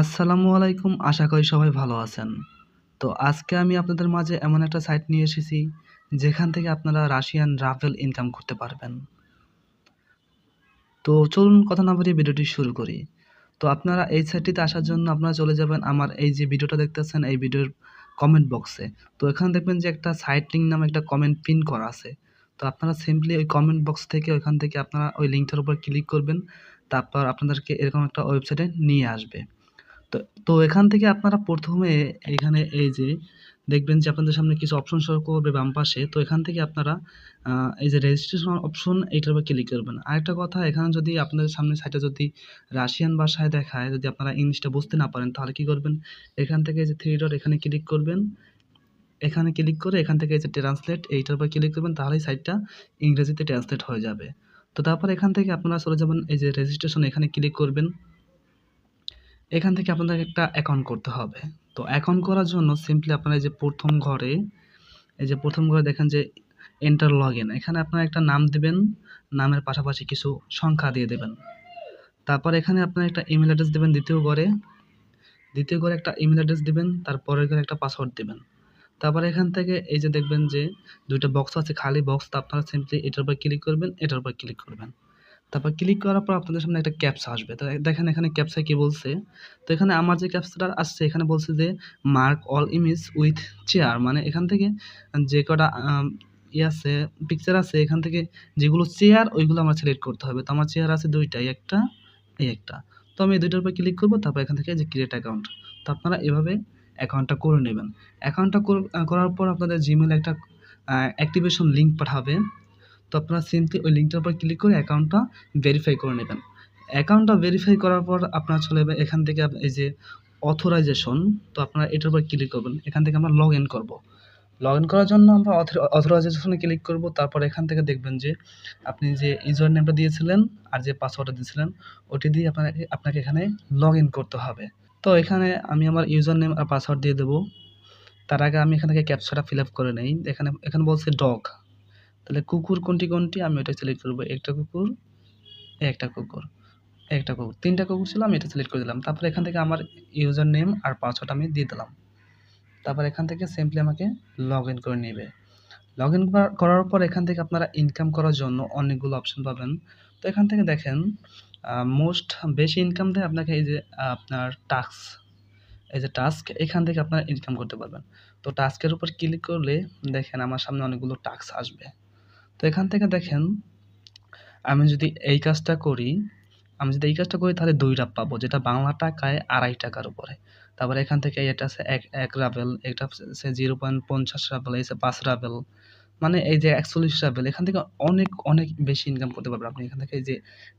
আসসালামু আলাইকুম, আশা করি সবাই ভালো আছেন। তো আজকে আমি আপনাদের মাঝে এমন একটা সাইট নিয়ে এসেছি, যেখান থেকে আপনারা রাশিয়ান রাফেল ইনকাম করতে পারবেন। তো চলুন কথা না বাড়িয়ে ভিডিওটি শুরু করি। তো আপনারা এই সাইটটিতে আসার জন্য আপনারা চলে যাবেন আমার এই যে ভিডিওটা দেখতেছেন, এই ভিডিওর কমেন্ট বক্সে তো এখানে দেখবেন যে একটা সাইট লিঙ্ক নামে একটা কমেন্ট পিন করা আছে। তো আপনারা সিম্পলি ওই কমেন্ট বক্স থেকে ওইখান থেকে আপনারা ওই লিঙ্কটার উপর ক্লিক করবেন, তারপর আপনাদেরকে এরকম একটা ওয়েবসাইটে নিয়ে আসবে। তো তো এখান থেকে আপনারা প্রথমে এখানে এই যে দেখবেন যে আপনাদের সামনে কিছু অপশন শো করবে বাম পাশে, তো এখান থেকে আপনারা এই যে রেজিস্ট্রেশন অপশন এইটার উপর ক্লিক করবেন। আরেকটা কথা, এখানে যদি আপনাদের সামনে সাইটে যদি রাশিয়ান ভাষায় দেখায়, যদি আপনারা ইংলিশটা বুঝতে না পারেন, তাহলে কী করবেন? এখান থেকে যে থ্রি ডট এখানে ক্লিক করবেন। এখানে ক্লিক করে এখান থেকে যে ট্রান্সলেট এইটার উপর ক্লিক করবেন, তাহলেই সাইটটা ইংরেজিতে ট্রান্সলেট হয়ে যাবে। তো তারপর এখান থেকে আপনারা চলে যাবেন, এই যে রেজিস্ট্রেশন এখানে ক্লিক করবেন। এখান থেকে আপনাদের একটা অ্যাকাউন্ট করতে হবে। তো অ্যাকাউন্ট করার জন্য সিম্পলি আপনারা এই যে প্রথম ঘরে, এই যে প্রথম ঘরে দেখেন যে এন্টার লগ ইন এখানে আপনারা একটা নাম দেবেন, নামের পাশাপাশি কিছু সংখ্যা দিয়ে দেবেন। তারপর এখানে আপনারা একটা ইমেল অ্যাড্রেস দেবেন দ্বিতীয় ঘরে দ্বিতীয় ঘরে একটা ইমেল অ্যাড্রেস দেবেন তারপরের ঘরে একটা পাসওয়ার্ড দেবেন। তারপর এখান থেকে এই যে দেখবেন যে দুইটা বক্স আছে, খালি বক্স তো আপনারা সিম্পলি এটার উপর ক্লিক করবেন, এটার উপর ক্লিক করবেন। তারপর ক্লিক করার পর আপনাদের সামনে একটা ক্যাপসা আসবে। তো দেখেন এখানে ক্যাপসায় কি বলছে? তো এখানে আমার যে ক্যাপসাটা আসছে, এখানে বলছে যে mark all image with chair মানে এখান থেকে যে কটা ই আছে পিকচার আছে, এখান থেকে যেগুলো চেয়ার ওইগুলো আমার সিলেক্ট করতে হবে। তো আমার চেয়ার আছে দুইটাই একটা, এই একটা। তো আমি এই দুইটার উপর ক্লিক করব, তারপর এখান থেকে যে ক্রিয়েট অ্যাকাউন্ট তো আপনারা এভাবে অ্যাকাউন্টটা করে নেবেন। অ্যাকাউন্টটা করার পর আপনাদের জিমেল একটা অ্যাক্টিভেশন লিঙ্ক পাঠাবে। তো আপনারা সিম্পলি ওই লিঙ্কটার উপর ক্লিক করে অ্যাকাউন্টটা ভেরিফাই করে নেবেন। অ্যাকাউন্টটা ভেরিফাই করার পর আপনারা চলে যাবে এখান থেকে এই যে অথরাইজেশন তো আপনারা এটার উপর ক্লিক করবেন। এখান থেকে আমরা লগ ইন করব। লগ ইন করার জন্য আমরা অথরাইজেশনে ক্লিক করব। তারপর এখান থেকে দেখবেন যে আপনি যে ইউজার নেমটা দিয়েছিলেন আর যে পাসওয়ার্ডটা দিয়েছিলেন, ওটি দিয়ে আপনাকে আপনাকে এখানে লগ ইন করতে হবে। তো এখানে আমি আমার ইউজার নেম আর পাসওয়ার্ড দিয়ে দেবো। তার আগে আমি এখান থেকে ক্যাপচাটা ফিল আপ করে নেই। এখানে এখানে বলছে ডগ তাহলে কুকুর কোনটি কোনটি? আমি ওটা সিলেক্ট করব একটা কুকুর একটা কুকুর একটা কুকুর। তিনটা কুকুর ছিল, আমি এটা সিলেক্ট করে দিলাম। তারপর এখান থেকে আমার ইউজার নেম আর পাসওয়ার্ড আমি দিয়ে দিলাম। তারপর এখান থেকে সিম্পলি আমাকে লগ ইন করে নেবে। লগ ইন করার পর এখান থেকে আপনারা ইনকাম করার জন্য অনেকগুলো অপশন পাবেন। তো এখান থেকে দেখেন মোস্ট বেশি ইনকাম দেয় আপনাকে এই যে আপনার টাস্ক এই যে টাস্ক এখান থেকে আপনারা ইনকাম করতে পারবেন। তো টাস্কের উপর ক্লিক করলে দেখেন আমার সামনে অনেকগুলো টাস্ক আসবে। এখান থেকে দেখেন, আমি যদি এই কাজটা করি, আমি যদি এই কাজটা করি, তাহলে দুই রাপ পাবো, যেটা বাংলা টাকায় আড়াই টাকার উপরে। তারপরে এখান থেকে এটা আছে এক এক রাবেল এটা হচ্ছে জিরো পয়েন্ট পঞ্চাশ রাবেল, এই পাঁচ রাবেল মানে এই যে একচল্লিশ রাবেল, এখান থেকে অনেক অনেক বেশি ইনকাম করতে পারবেন আপনি। এখান থেকে এই যে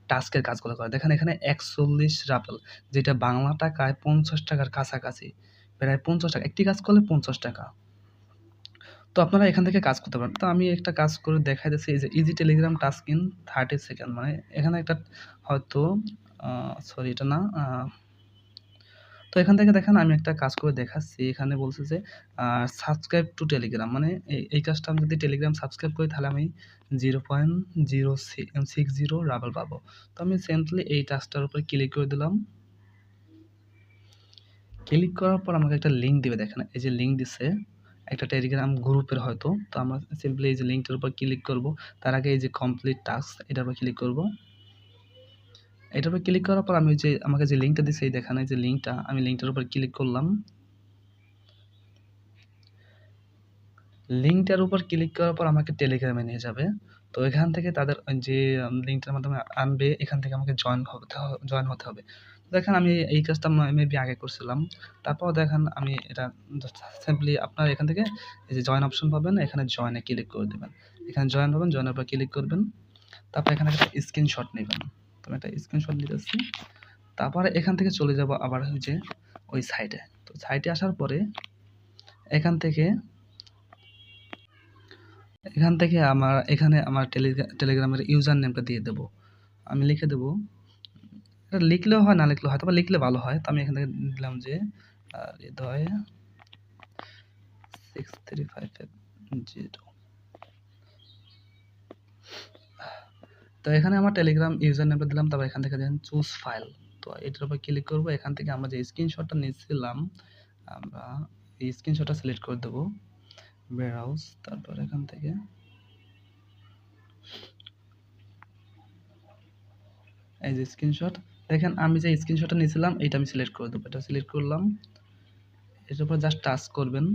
টাস্কের কাজগুলো করে দেখেন এখানে একচল্লিশ রাবেল, যেটা বাংলা টাকায় পঞ্চাশ টাকার কাছাকাছি, প্রায় পঞ্চাশ টাকা, একটি কাজ করলে পঞ্চাশ টাকা। তো আপনারা এখান থেকে কাজ করতে পারেন। তো আমি একটা কাজ করে দেখাই দিচ্ছি, এই যে easy Telegram task in thirty second মানে এখানে একটা হয়তো সরি এটা না তো এখান থেকে দেখেন আমি একটা কাজ করে দেখাচ্ছি। এখানে বলছে যে সাবস্ক্রাইব টু টেলিগ্রাম মানে এই কাজটা আমি যদি টেলিগ্রাম সাবস্ক্রাইব করি তাহলে আমি zero point zero six zero rubber পাবো। তো আমি সেন্টলি এই টাস্কটার উপর ক্লিক করে দিলাম। ক্লিক করার পর আমাকে একটা লিঙ্ক দিবে, দেখেন, এই যে লিঙ্ক দিছে। একটা টেলিগ্রাম গ্রুপের হয়তো। তো আমরা সিম্পলি এই যে লিঙ্কটার উপর ক্লিক করব। তার আগে এই যে কমপ্লিট টাস্ক এটার উপর ক্লিক করব। এটার উপর ক্লিক করার পর আমি যে, আমাকে যে লিঙ্কটা দিচ্ছে এই দেখেন যে লিঙ্কটা আমি লিঙ্কটার উপর ক্লিক করলাম। লিঙ্কটার উপর ক্লিক করার পর আমাকে টেলিগ্রামে নিয়ে যাবে। তো এখান থেকে তাদের যে লিঙ্কটার মাধ্যমে আনবে, এখান থেকে আমাকে জয়েন হতে জয়েন হতে হবে। দেখেন আমি এই কাজটা মেবি আগে করছিলাম। তারপর দেখেন আমি এটা সিম্পলি আপনার এখান থেকে এই যে জয়েন অপশন পাবেন, এখানে জয়েনে ক্লিক করে দেবেন। এখানে জয়েন পাবেন জয়েনের উপর ক্লিক করবেন। তারপর এখানে একটা স্ক্রিনশট নেবেন। তো একটা স্ক্রিনশট নিতেছি তারপরে এখান থেকে চলে যাব আবার যে ওই সাইডে তো সাইডে আসার পরে এখান থেকে এখান থেকে আমার, এখানে আমার টেলিগ্রামের ইউজার নেমটা দিয়ে দেবো। আমি লিখে দেবো এটা লিখলেও হয়, না লিখলেও হয় তবে লিখলে ভালো হয়। তো আমি এখান থেকে দিলাম যে Hridoy six three five zero তো এখানে আমার টেলিগ্রাম ইউজার নেমটা দিলাম, তারপর এখান থেকে দেখেন চুজ ফাইল তো এটার উপর ক্লিক করব, এখান থেকে আমরা যে স্ক্রিনশটটা নিয়েছিলাম আমরা এই স্ক্রিনশটটা সিলেক্ট করে দেবো। ব্রাউজ তারপর এখান থেকে এই যে স্ক্রিনশট দেখেন, আমি যে স্ক্রিনশটটা নিয়েছিলাম এটা আমি সিলেক্ট করে দেবো। এটা সিলেক্ট করলাম। এটার উপর জাস্ট টাচ করবেন।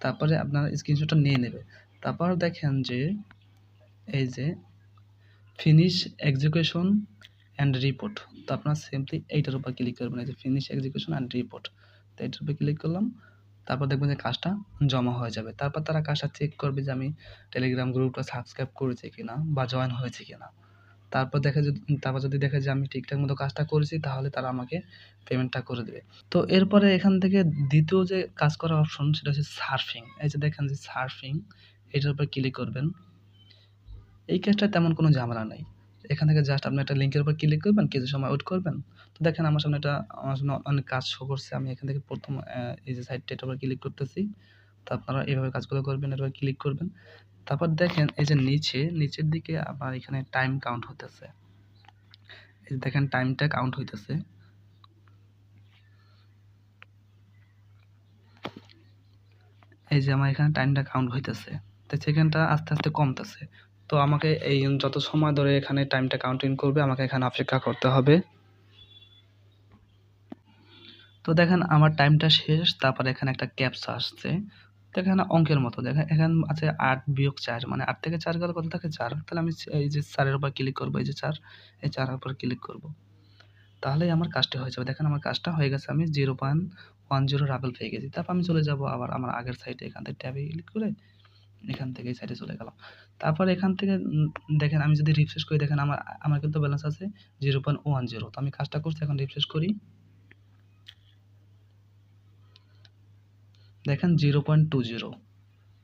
তারপরে আপনার স্ক্রিনশটটা নিয়ে নেবে। তারপর দেখেন যে, এই যে ফিনিশ এক্সিকিউশন অ্যান্ড রিপোর্ট তো আপনার সিম্পলি এইটার উপর ক্লিক করবেন। এই যে ফিনিশ এক্সিকিউশন অ্যান্ড রিপোর্ট তো এইটার উপর ক্লিক করলাম। তারপর দেখবেন যে কাজটা জমা হয়ে যাবে। তারপর তারা কাজটা চেক করবে যে আমি টেলিগ্রাম গ্রুপটা সাবস্ক্রাইব করেছি কিনা বা জয়েন হয়েছে কিনা। তারপর দেখে যদি, তারপর যদি দেখে যে আমি ঠিকঠাক মতো কাজটা করেছি, তাহলে তারা আমাকে পেমেন্টটা করে দেবে। তো এরপরে এখান থেকে দ্বিতীয় যে কাজ করার অপশন সেটা হচ্ছে সার্ফিং এই যে দেখেন যে সার্ফিং এটার উপর ক্লিক করবেন। এই কাজটা তেমন কোনো ঝামেলা নাই। এখান থেকে জাস্ট আপনি একটা লিঙ্কের উপর ক্লিক করবেন, কিছু সময় ওয়েট করবেন। তো দেখেন আমার সামনে এটা আমার সামনে অনেক কাজ শো করছে। আমি এখান থেকে প্রথম এই যে সাইটটা এটার উপর ক্লিক করতেছি। তো আপনারা এভাবে কাজগুলো করবেন এটার ক্লিক করবেন। তারপর দেখেন এই যে নিচে, নিচের দিকে আবার এখানে টাইম কাউন্ট হতেছে এই যে দেখেন টাইমটা কাউন্ট হইতেছে। এই যে আমার এখানে টাইমটা কাউন্ট হইতেছে। তো সেখানটা আস্তে আস্তে কমতেছে। তো আমাকে এই যত সময় ধরে এখানে টাইমটা কাউন্টিং করবে, আমাকে এখানে অপেক্ষা করতে হবে। তো দেখেন আমার টাইমটা শেষ, তারপর এখানে একটা ক্যাপসা আসছে। তো এখানে অঙ্কের মতো দেখেন এখানে আছে আট বিয়োগ চার মানে আট থেকে চার গেলে কত থাকে চার? তাহলে আমি এই যে চারের উপর ক্লিক করব, এই যে চার, এই চারের উপর ক্লিক করব। তাহলেই আমার কাজটা হয়ে যাবে। দেখেন আমার কাজটা হয়ে গেছে, আমি জিরো পয়েন্ট ওয়ান জিরো রাবেল পেয়ে গেছি। তারপর আমি চলে যাব আবার আমার আগের সাইডে এখান থেকে ট্যাবে ক্লিক করে এখান থেকে এই সাইডে চলে গেলাম। তারপর এখান থেকে দেখেন আমি যদি রিফ্রেশ করি, দেখেন আমার আমার কিন্তু ব্যালেন্স আছে জিরো পয়েন্ট ওয়ান জিরো তো আমি কাজটা করছি, এখন রিফ্রেশ করি। দেখেন জিরো পয়েন্ট টু জিরো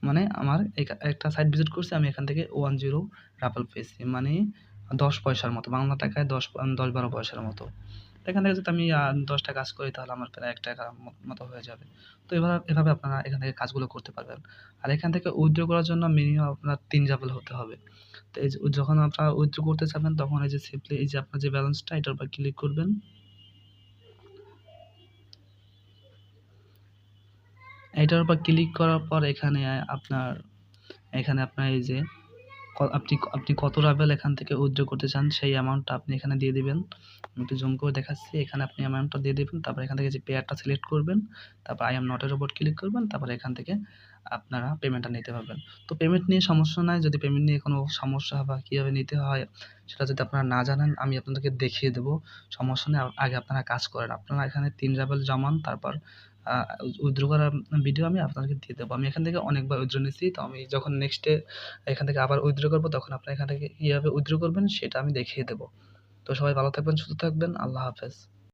মানে আমার একটা সাইট ভিজিট করছি, আমি এখান থেকে ওয়ান জিরো রাফেল পেয়েছি। মানে দশ পয়সার মতো, বাংলা টাকায় দশ দশ বারো পয়সার মতো। এখান থেকে যদি আমি দশটা কাজ করি, তাহলে আমার প্রায় এক টাকার মতো হয়ে যাবে। তো এবার এভাবে আপনারা এখান থেকে কাজগুলো করতে পারবেন। আর এখান থেকে উইথড্র করার জন্য মিনিমাম আপনার তিন জাবেল হতে হবে। তো এই যখন আপনারা উইথড্র করতে চাবেন, তখন এই যে সিম্পলি এই যে, আপনার যে ব্যালেন্সটা এটার উপর ক্লিক করবেন। এটার উপর ক্লিক করার পর এখানে, আপনার এখানে আপনার এই যে আপনি আপনি কত রাবেল এখান থেকে উইথড্র করতে চান, সেই অ্যামাউন্টটা আপনি এখানে দিয়ে দিবেন। একটু জুম করে দেখাচ্ছি, এখানে আপনি অ্যামাউন্টটা দিয়ে দেবেন, তারপর এখান থেকে যে পেয়ারটা সিলেক্ট করবেন, তারপর আই এম নটের উপর ক্লিক করবেন, তারপর এখান থেকে আপনারা পেমেন্টটা নিতে পারবেন। তো পেমেন্ট নিয়ে সমস্যা নাই, যদি পেমেন্ট নিয়ে কোনো সমস্যা বা কীভাবে নিতে হয়, সেটা যদি আপনারা না জানেন, আমি আপনাদেরকে দেখিয়ে দেবো। সমস্যা নেই, আগে আপনারা কাজ করেন। আপনারা এখানে তিন রাবেল জমান, তারপর উইথড্র করার ভিডিও আমি আপনাদেরকে দিয়ে দেবো। আমি এখান থেকে অনেকবার উইথড্র নিয়েছি তো আমি যখন নেক্সটে এখান থেকে আবার উইথড্র করব, তখন আপনারা এখান থেকে কীভাবে উইথড্র করবেন সেটা আমি দেখিয়ে দেবো। তো সবাই ভালো থাকবেন, সুস্থ থাকবেন, আল্লাহ হাফেজ।